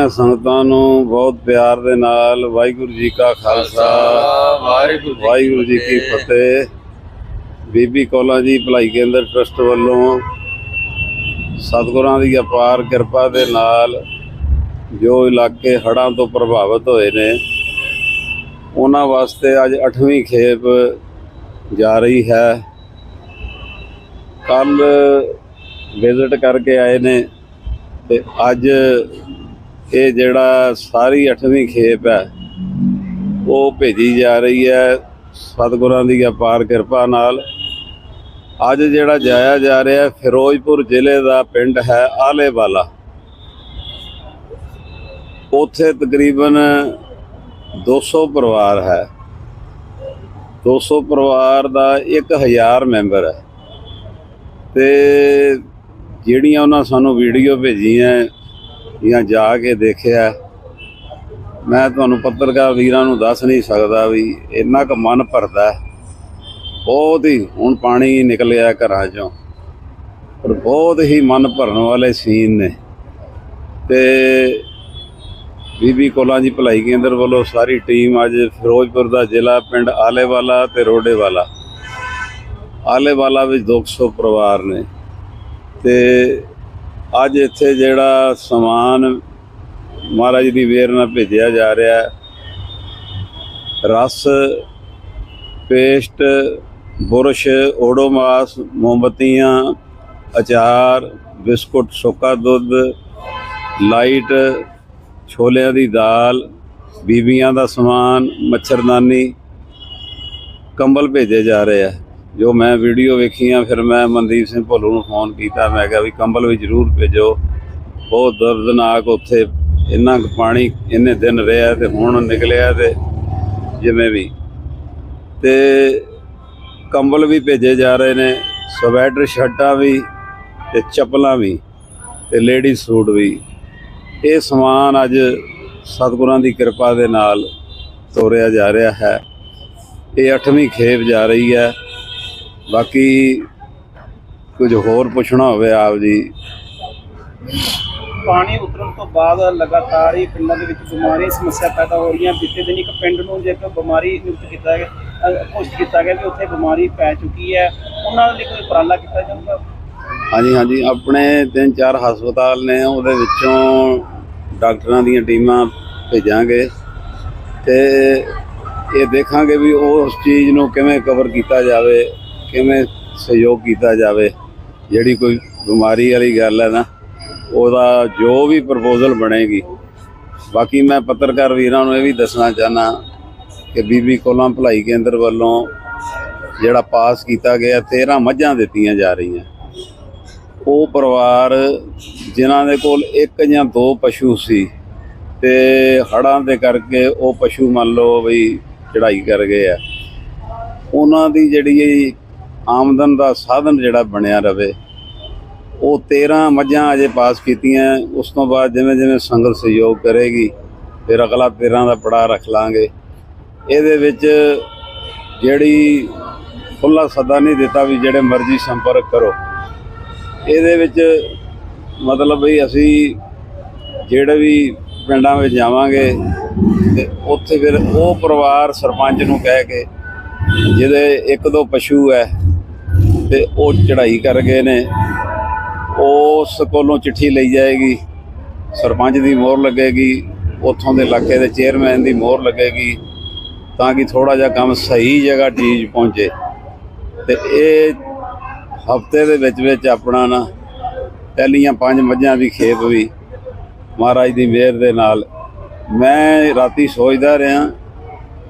ਸਾਰੀਆਂ ਸੰਗਤਾਂ ਨੂੰ ਬਹੁਤ ਪਿਆਰ ਦੇ ਨਾਲ ਵਾਹਿਗੁਰੂ ਜੀ ਕਾ ਖਾਲਸਾ ਵਾਹਿਗੁਰੂ ਜੀ ਵਾਹਿਗੁਰੂ ਜੀ ਕੀ ਫਤਿਹ। ਬੀਬੀ ਕੌਲਾਂ ਜੀ ਭਲਾਈ ਕੇਂਦਰ ਟਰਸਟ ਵੱਲੋਂ ਸਤਿਗੁਰਾਂ ਦੀ ਅਪਾਰ ਕਿਰਪਾ ਦੇ ਨਾਲ ਜੋ ਇਲਾਕੇ ਹੜ੍ਹਾਂ ਤੋਂ ਪ੍ਰਭਾਵਿਤ ਹੋਏ ਨੇ ਉਹਨਾਂ ਵਾਸਤੇ ਅੱਜ 8ਵੀਂ ਖੇਪ ਜਾ ਰਹੀ ਹੈ। ਕੱਲ ਵਿਜ਼ਿਟ ਕਰਕੇ ਆਏ ਨੇ ਤੇ ਅੱਜ ਇਹ ਜਿਹੜਾ ਸਾਰੀ 8ਵੀਂ ਖੇਪ ਹੈ, ਉਹ ਭੇਜੀ ਜਾ ਰਹੀ ਹੈ ਸਤਿਗੁਰਾਂ ਦੀ ਅਪਾਰ ਕਿਰਪਾ ਨਾਲ। ਅੱਜ ਜਿਹੜਾ ਜਾਇਆ ਜਾ ਰਿਹਾ ਫਿਰੋਜ਼ਪੁਰ ਜ਼ਿਲ੍ਹੇ ਦਾ ਪਿੰਡ ਹੈ ਆਲੇਵਾਲਾ। ਉੱਥੇ ਤਕਰੀਬਨ 200 ਪਰਿਵਾਰ ਹੈ। 200 ਪਰਿਵਾਰ ਦਾ 1000 ਮੈਂਬਰ ਹੈ। ਤੇ ਜਿਹੜੀਆਂ ਉਹਨਾਂ ਸਾਨੂੰ ਵੀਡੀਓ ਭੇਜੀਆਂ ਜਾਂ ਜਾ ਕੇ ਦੇਖਿਆ, ਮੈਂ ਤੁਹਾਨੂੰ ਪੱਤਰਕਾਰ ਵੀਰਾਂ ਨੂੰ ਦੱਸ ਨਹੀਂ ਸਕਦਾ ਵੀ ਇੰਨਾ ਕੁ ਮਨ ਭਰਦਾ ਬਹੁਤ ਹੀ ਹੁਣ ਪਾਣੀ ਨਿਕਲਿਆ ਘਰਾਂ ਚੋਂ, ਪਰ ਬਹੁਤ ਹੀ ਮਨ ਭਰਨ ਵਾਲੇ ਸੀਨ ਨੇ। ਤੇ ਬੀਬੀ ਕੋਲਾਂ ਜੀ ਭਲਾਈ ਕੇਂਦਰ ਵੱਲੋਂ ਸਾਰੀ ਟੀਮ ਅੱਜ ਫਿਰੋਜ਼ਪੁਰ ਦਾ ਜ਼ਿਲ੍ਹਾ ਪਿੰਡ ਆਲੇਵਾਲਾ ਤੇ ਰੋਡੇਵਾਲਾ। ਆਲੇਵਾਲਾ ਵਿੱਚ 200 ਪਰਿਵਾਰ ਨੇ। ਤੇ ਅੱਜ ਇੱਥੇ ਜਿਹੜਾ ਸਮਾਨ ਮਹਾਰਾਜ ਦੀ ਵੇਰ ਨਾਲ ਭੇਜਿਆ ਜਾ ਰਿਹਾ ਹੈ। ਰਸ, ਪੇਸਟ, ਬੁਰਸ਼ ਓਡੋਮਾਸ ਮੋਮਬਤੀਆਂ, ਅਚਾਰ, ਬਿਸਕੁਟ, ਸੁੱਕਾ ਦੁੱਧ, ਲਾਈਟ, ਛੋਲਿਆਂ ਦੀ ਦਾਲ, ਬੀਬੀਆਂ ਦਾ ਸਮਾਨ, ਮੱਛਰਦਾਨੀ ਕੰਬਲ ਭੇਜੇ ਜਾ ਰਹੇ ਆ। ਜੋ ਮੈਂ ਵੀਡੀਓ ਵੇਖੀਆਂ, ਫਿਰ ਮੈਂ ਮਨਦੀਪ ਸਿੰਘ ਭੋਲੂ ਨੂੰ ਫੋਨ ਕੀਤਾ। ਮੈਂ ਕਿਹਾ ਵੀ ਕੰਬਲ ਵੀ ਜ਼ਰੂਰ ਭੇਜੋ। ਬਹੁਤ ਦਰਦਨਾਕ ਉੱਥੇ ਇੰਨਾ ਕੁ ਪਾਣੀ ਇੰਨੇ ਦਿਨ ਰਿਹਾ ਤੇ ਹੁਣ ਨਿਕਲਿਆ ਤੇ ਜਿਵੇਂ ਵੀ। ਤੇ ਕੰਬਲ ਵੀ ਭੇਜੇ ਜਾ ਰਹੇ ਨੇ, ਸਵੈਟਰ ਸ਼ਰਟਾਂ ਵੀ ਤੇ ਚੱਪਲਾਂ ਵੀ ਤੇ ਲੇਡੀ ਸੂਟ ਵੀ। ਇਹ ਸਮਾਨ ਅੱਜ ਸਤਿਗੁਰਾਂ ਦੀ ਕਿਰਪਾ ਦੇ ਨਾਲ ਤੋਰਿਆ ਜਾ ਰਿਹਾ ਹੈ। ਇਹ 8ਵੀਂ ਖੇਪ ਜਾ ਰਹੀ ਹੈ। ਬਾਕੀ ਕੁਝ ਹੋਰ ਪੁੱਛਣਾ ਹੋਵੇ ਆਪ ਜੀ। ਪਾਣੀ ਉਤਰਨ ਤੋਂ ਬਾਅਦ ਲਗਾਤਾਰ ਹੀ ਪਿੰਡਾਂ ਦੇ ਵਿੱਚ ਬਿਮਾਰੀ ਸਮੱਸਿਆ ਪੈਦਾ ਹੋ ਰਹੀਆਂ। ਬੀਤੇ ਦਿਨ ਇੱਕ ਪਿੰਡ ਨੂੰ ਜੇ ਕੋਈ ਬਿਮਾਰੀ ਨਿਯੁਕਤ ਕੀਤਾ ਗਿਆ ਘੋਸ਼ਿਤ ਕੀਤਾ ਗਿਆ ਵੀ ਉੱਥੇ ਬਿਮਾਰੀ ਪੈ ਚੁੱਕੀ ਹੈ ਉਹਨਾਂ ਲਈ ਕੋਈ ਉਪਰਾਲਾ ਕੀਤਾ ਜਾਊਗਾ? ਹਾਂਜੀ ਹਾਂਜੀ। ਆਪਣੇ ਤਿੰਨ ਚਾਰ ਹਸਪਤਾਲ ਨੇ ਉਹਦੇ ਵਿੱਚੋਂ ਡਾਕਟਰਾਂ ਦੀਆਂ ਟੀਮਾਂ ਭੇਜਾਂਗੇ ਤੇ ਇਹ ਦੇਖਾਂਗੇ ਵੀ ਉਸ ਚੀਜ਼ ਨੂੰ ਕਿਵੇਂ ਕਵਰ ਕੀਤਾ ਜਾਵੇ। ਕਿਵੇਂ ਸਹਿਯੋਗ ਕੀਤਾ ਜਾਵੇ, ਜਿਹੜੀ ਕੋਈ ਬਿਮਾਰੀ ਵਾਲੀ ਗੱਲ ਹੈ ਨਾ, ਉਹਦਾ ਜੋ ਵੀ ਪ੍ਰਪੋਜ਼ਲ ਬਣੇਗੀ। ਬਾਕੀ ਮੈਂ ਪੱਤਰਕਾਰ ਵੀਰਾਂ ਨੂੰ ਇਹ ਵੀ ਦੱਸਣਾ ਚਾਹਨਾ ਕਿ ਬੀਬੀ ਕੋਲਾਂ ਭਲਾਈ ਕੇਂਦਰ ਵੱਲੋਂ ਜਿਹੜਾ ਪਾਸ ਕੀਤਾ ਗਿਆ 13 ਮੱਝਾਂ ਦਿੱਤੀਆਂ ਜਾ ਰਹੀਆਂ। ਉਹ ਪਰਿਵਾਰ ਜਿਨ੍ਹਾਂ ਦੇ ਕੋਲ ਇੱਕ ਜਾਂ ਦੋ ਪਸ਼ੂ ਸੀ ਤੇ ਹੜਾਂ ਦੇ ਕਰਕੇ ਉਹ ਪਸ਼ੂ ਮੰਨ ਲਓ ਵੀ ਚੜਾਈ ਕਰ ਗਏ ਆ। ਉਹਨਾਂ ਦੀ ਜਿਹੜੀ ਆਮਦਨ ਦਾ ਸਾਧਨ ਜਿਹੜਾ ਬਣਿਆ ਰਵੇ, ਉਹ 13 ਮੱਝਾਂ ਅਜੇ ਪਾਸ ਕੀਤੀਆਂ, ਉਸ ਤੋਂ ਬਾਅਦ ਜਿਵੇਂ ਜਿਵੇਂ ਸੰਗਤ ਸਹਿਯੋਗ ਕਰੇਗੀ, ਫਿਰ ਅਗਲਾ 13 ਦਾ ਪੜਾ ਰੱਖ ਲਾਂਗੇ। ਇਹਦੇ ਵਿੱਚ ਜਿਹੜੀ ਖੁੱਲਾ ਸੱਦਾ ਨਹੀਂ ਦਿੱਤਾ ਵੀ ਜਿਹੜੇ ਮਰਜ਼ੀ ਸੰਪਰਕ ਕਰੋ। ਇਹਦੇ ਵਿੱਚ ਮਤਲਬ ਵੀ ਅਸੀਂ ਜਿਹੜੇ ਵੀ ਪਿੰਡਾਂ ਵਿੱਚ ਜਾਵਾਂਗੇ, ਤੇ ਉੱਥੇ ਫਿਰ ਉਹ ਪਰਿਵਾਰ ਸਰਪੰਚ ਨੂੰ ਕਹਿ ਕੇ, ਜਿਹਦੇ ਇੱਕ ਦੋ ਪਸ਼ੂ ਹੈ ਤੇ ਉਹ ਚੜ੍ਹਾਈ ਕਰ ਗਏ ਨੇ। ਉਸ ਕੋਲੋਂ ਚਿੱਠੀ ਲਈ ਜਾਏਗੀ। ਸਰਪੰਚ ਦੀ ਮੋਹਰ ਲੱਗੇਗੀ। ਉੱਥੋਂ ਦੇ ਇਲਾਕੇ ਦੇ ਚੇਅਰਮੈਨ ਦੀ ਮੋਹਰ ਲੱਗੇਗੀ ਤਾਂ ਕਿ ਥੋੜਾ ਜਿਹਾ ਕੰਮ ਸਹੀ ਜਗ੍ਹਾ ਚੀਜ਼ ਪਹੁੰਚੇ। ਤੇ ਇਹ ਹਫ਼ਤੇ ਦੇ ਵਿੱਚ ਵਿੱਚ ਆਪਣਾ ਨਾ ਪਹਿਲੀਆਂ ਪੰਜ ਮੱਝਾਂ ਦੀ ਖੇਪ ਵੀ ਮਹਾਰਾਜ ਦੀ ਮਿਹਰ ਦੇ ਨਾਲ ਮੈਂ ਰਾਤੀ ਸੋਚਦਾ ਰਿਹਾ,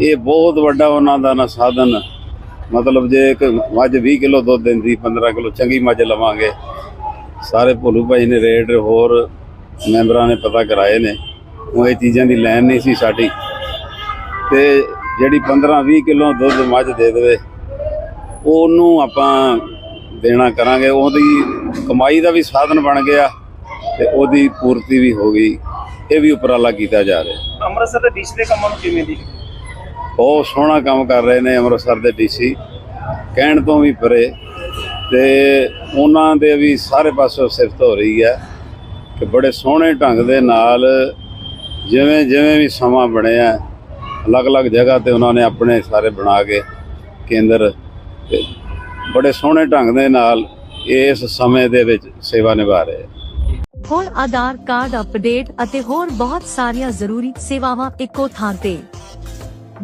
ਇਹ ਬਹੁਤ ਵੱਡਾ ਉਹਨਾਂ ਦਾ ਨਾ ਸਾਧਨ ਮਤਲਬ ਜੇ ਇੱਕ ਮੱਝ 20 ਕਿਲੋ ਦੁੱਧ ਦਿੰਦੀ 15 ਕਿਲੋ ਚੰਗੀ ਮੱਝ ਲਵਾਂਗੇ। ਸਾਰੇ ਭੋਲੂ ਭਾਈ ਨੇ ਰੇਟ ਹੋਰ ਮੈਂਬਰਾਂ ਨੇ ਪਤਾ ਕਰਾਏ ਨੇ। ਉਹ ਇਹ ਚੀਜ਼ਾਂ ਦੀ ਲੈਣ ਨਹੀਂ ਸੀ ਸਾਡੀ। ਤੇ ਜਿਹੜੀ 15 20 ਕਿਲੋ ਦੁੱਧ ਮੱਝ ਦੇ ਦੇਵੇ, ਉਹਨੂੰ ਆਪਾਂ ਦੇਣਾ ਕਰਾਂਗੇ। ਉਹਦੀ ਕਮਾਈ ਦਾ ਵੀ ਸਾਧਨ ਬਣ ਗਿਆ ਤੇ ਉਹਦੀ ਪੂਰਤੀ ਵੀ ਹੋ ਗਈ। ਇਹ ਵੀ ਉਪਰਾਲਾ ਕੀਤਾ ਜਾ ਰਿਹਾ। ਅੰਮ੍ਰਿਤਸਰ ਦੇ ਡਿਸ਼ ਦੇ ਕੰਮਾਂ ਨੂੰ ਕਿਵੇਂ ਦੀ ਬਹੁਤ ਸੋਹਣਾ ਕੰਮ ਕਰ ਰਹੇ ਨੇ ਅੰਮ੍ਰਿਤਸਰ ਦੇ ਡੀਸੀ। ਕਹਿਣ ਤੋਂ ਵੀ ਪਰੇ ਤੇ ਉਹਨਾਂ ਦੇ ਵੀ ਸਾਰੇ ਪਾਸੋਂ ਸਿਫਤ ਹੋ ਰਹੀ ਹੈ ਕਿ ਬੜੇ ਸੋਹਣੇ ਢੰਗ ਦੇ ਨਾਲ ਜਿਵੇਂ ਜਿਵੇਂ ਵੀ ਸਮਾਂ ਬਣਿਆ ਅਲੱਗ-ਅਲੱਗ ਜਗ੍ਹਾ ਤੇ ਉਹਨਾਂ ਨੇ ਆਪਣੇ ਸਾਰੇ ਬਣਾ ਕੇ ਕੇਂਦਰ ਤੇ ਬੜੇ ਸੋਹਣੇ ਢੰਗ ਦੇ ਨਾਲ ਇਸ ਸਮੇਂ ਦੇ ਵਿੱਚ ਸੇਵਾ ਨਿਭਾ ਰਹੇ ਆ ਹੁਣ ਆਧਾਰ ਕਾਰਡ ਅਪਡੇਟ ਅਤੇ ਹੋਰ ਬਹੁਤ ਸਾਰੀਆਂ ਜ਼ਰੂਰੀ ਸੇਵਾਵਾਂ ਇੱਕੋ ਥਾਂ ਤੇ।